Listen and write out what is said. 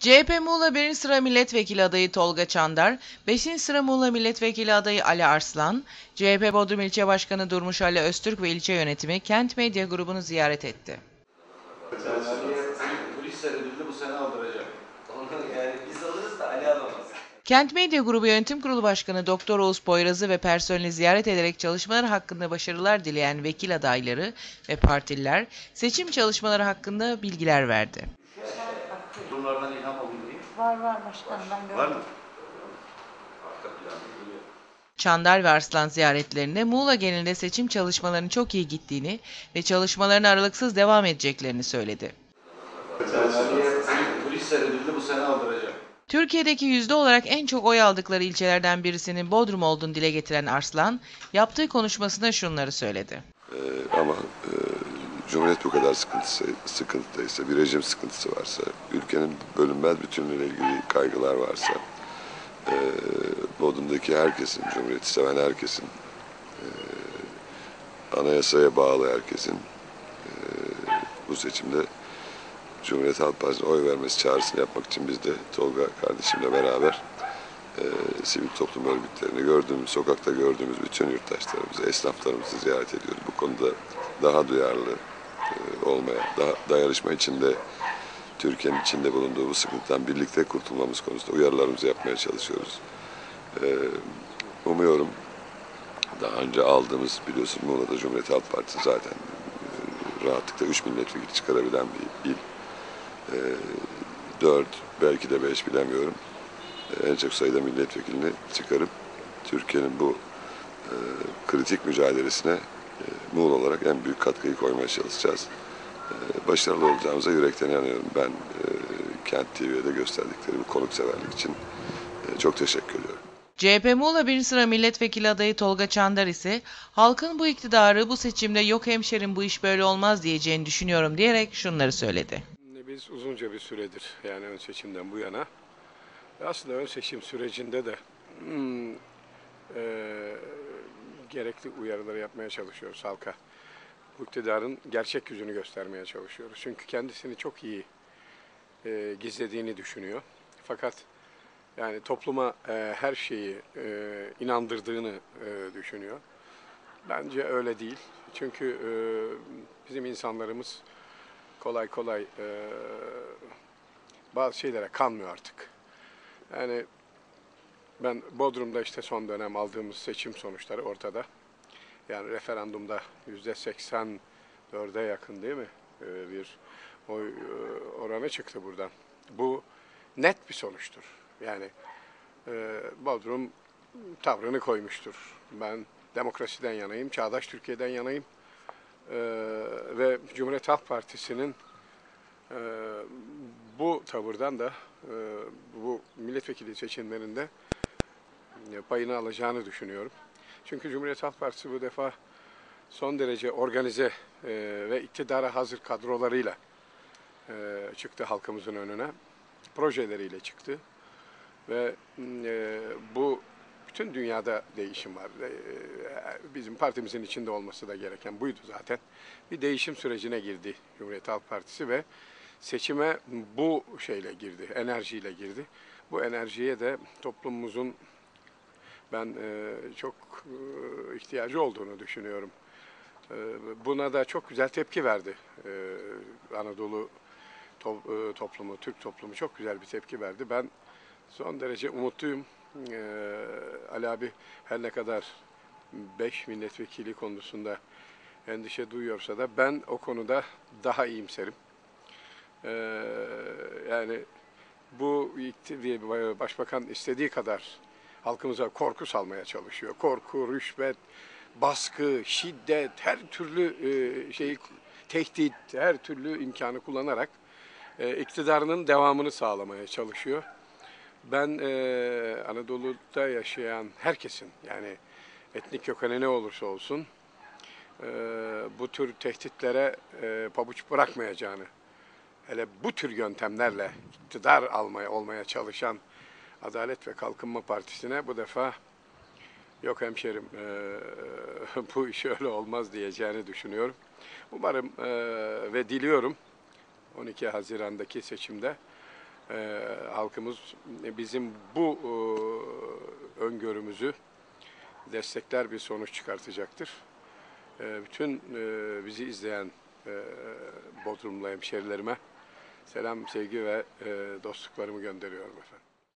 CHP Muğla 1. sıra milletvekili adayı Tolga Çandar, 5. sıra Muğla milletvekili adayı Ali Arslan, CHP Bodrum İlçe Başkanı Durmuş Ali Öztürk ve ilçe yönetimi Kent Medya grubunu ziyaret etti. Kent Medya Grubu Yönetim Kurulu Başkanı Doktor Oğuz Poyraz'ı ve personeli ziyaret ederek çalışmaları hakkında başarılar dileyen vekil adayları ve partililer seçim çalışmaları hakkında bilgiler verdi. Var var başkanım ben gördüm. var mı? Arka planda duruyor. Çandar ve Arslan ziyaretlerinde Muğla genelinde seçim çalışmalarının çok iyi gittiğini ve çalışmaların aralıksız devam edeceklerini söyledi. Polis seyredildi bu sene aldıracak. Türkiye'deki yüzde olarak en çok oy aldıkları ilçelerden birisinin Bodrum olduğunu dile getiren Arslan, yaptığı konuşmasında şunları söyledi. Ee, ama e, Cumhuriyet bu kadar sıkıntısı, sıkıntıdaysa, bir rejim sıkıntısı varsa, ülkenin bölünmez bütünlüğüyle ilgili kaygılar varsa, e, Bodrum'daki herkesin, Cumhuriyeti seven herkesin, e, anayasaya bağlı herkesin e, bu seçimde Cumhuriyet Halk Partisi'ne oy vermesi çağrısını yapmak için biz de Tolga kardeşimle beraber e, sivil toplum örgütlerini gördüğümüz, sokakta gördüğümüz bütün yurttaşlarımızı, esnaflarımızı ziyaret ediyoruz. Bu konuda daha duyarlı olmaya, daha dayanışma içinde, Türkiye'nin içinde bulunduğu bu sıkıntıdan birlikte kurtulmamız konusunda uyarılarımızı yapmaya çalışıyoruz. E, umuyorum daha önce aldığımız biliyorsun Muğla'da Cumhuriyet Halk Partisi zaten e, rahatlıkla 3 milletvekili çıkarabilen bir il. E, 4 belki de 5 bilemiyorum en çok sayıda milletvekilini çıkarıp Türkiye'nin bu e, kritik mücadelesine e, Muğla olarak en büyük katkıyı koymaya çalışacağız. E, başarılı olacağımıza yürekten inanıyorum. Ben e, Kent TV'de gösterdikleri bu konukseverlik için e, çok teşekkür ediyorum. CHP Muğla 1. sıra milletvekili adayı Tolga Çandar ise halkın bu iktidarı bu seçimde yok hemşerim bu iş böyle olmaz diyeceğini düşünüyorum diyerek şunları söyledi. Biz uzunca bir süredir yani ön seçimden bu yana aslında ön seçim sürecinde de hmm, e, gerekli uyarıları yapmaya çalışıyoruz halka. Bu iktidarın gerçek yüzünü göstermeye çalışıyoruz. Çünkü kendisini çok iyi e, gizlediğini düşünüyor. Fakat yani topluma e, her şeyi e, inandırdığını e, düşünüyor. Bence öyle değil. Çünkü e, bizim insanlarımız kolay kolay e, bazı şeylere kanmıyor artık. Yani ben Bodrum'da işte son dönem aldığımız seçim sonuçları ortada. Yani referandumda yüzde 84'e yakın değil mi? Ee, bir oy e, oranı çıktı buradan. Bu net bir sonuçtur. Yani e, Bodrum tavrını koymuştur. Ben demokrasiden yanayım, çağdaş Türkiye'den yanayım. Ee, ve Cumhuriyet Halk Partisi'nin e, bu tavırdan da e, bu milletvekili seçimlerinde e, payını alacağını düşünüyorum. Çünkü Cumhuriyet Halk Partisi bu defa son derece organize e, ve iktidara hazır kadrolarıyla e, çıktı halkımızın önüne. Projeleriyle çıktı. Ve e, bu bütün dünyada değişim var. E, bizim partimizin içinde olması da gereken buydu zaten. Bir değişim sürecine girdi Cumhuriyet Halk Partisi ve seçime bu şeyle girdi, enerjiyle girdi. Bu enerjiye de toplumumuzun ben e, çok e, ihtiyacı olduğunu düşünüyorum. E, buna da çok güzel tepki verdi Anadolu to, toplumu, Türk toplumu çok güzel bir tepki verdi. Ben son derece umutluyum. Ali abi her ne kadar 5 milletvekili konusunda endişe duyuyorsa da ben o konuda daha iyimserim. Yani bu başbakan istediği kadar halkımıza korku salmaya çalışıyor. Korku, rüşvet, baskı, şiddet, her türlü e, şey tehdit, her türlü imkanı kullanarak e, iktidarının devamını sağlamaya çalışıyor. Ben e, Anadolu'da yaşayan herkesin yani etnik kökeni ne olursa olsun e, bu tür tehditlere e, pabuç bırakmayacağını hele bu tür yöntemlerle iktidar almaya olmaya çalışan Adalet ve Kalkınma Partisi'ne bu defa yok hemşerim e, bu iş öyle olmaz diyeceğini düşünüyorum. Umarım e, ve diliyorum 12 Haziran'daki seçimde e, halkımız bizim bu e, öngörümüzü destekler bir sonuç çıkartacaktır. E, bütün e, bizi izleyen e, Bodrumlu hemşerilerime selam, sevgi ve e, dostluklarımı gönderiyorum efendim.